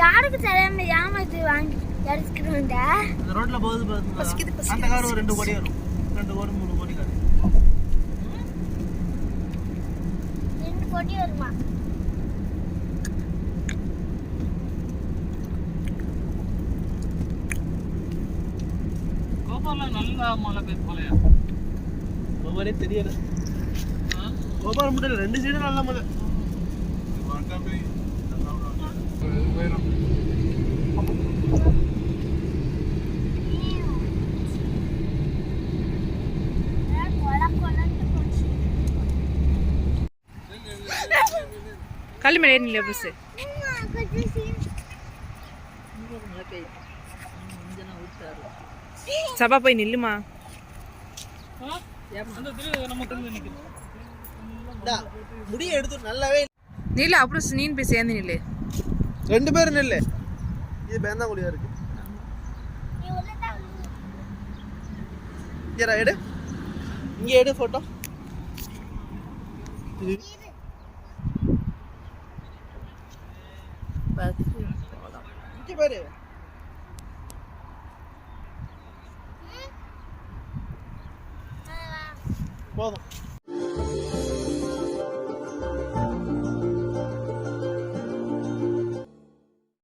யாருக்கு தெரியாம ஏமாத்தி வாங்கி எடுத்துக்கிட்டு வந்த இந்த ரோட்ல போகுது பசிக்குது, பசிக்குது, அந்த கார் ஒரு ரெண்டு கோடி வரும். ரெண்டு கோடி மூணு கோடி கார். ரெண்டு கோடி வருமா? கோபால நல்லா மழை பெய்யுது போலயா கோபாலே தெரியல கோபால் மட்டும் ரெண்டு சைடும் நல்ல மழை. நில்லுமா அந்த திரு நம்ம திரு நிற்கிறோம் இந்தா, முடியை எடுத்து நல்லாவே நில்லு அப்புறம் நீன் போய் சேர்ந்து நில்லு ரெண்டு பேரும் நெல்லு இது பேந்தாங்குழியா இருக்கு எடு இங்க எடு போட்டோ কি বাইরে বলো।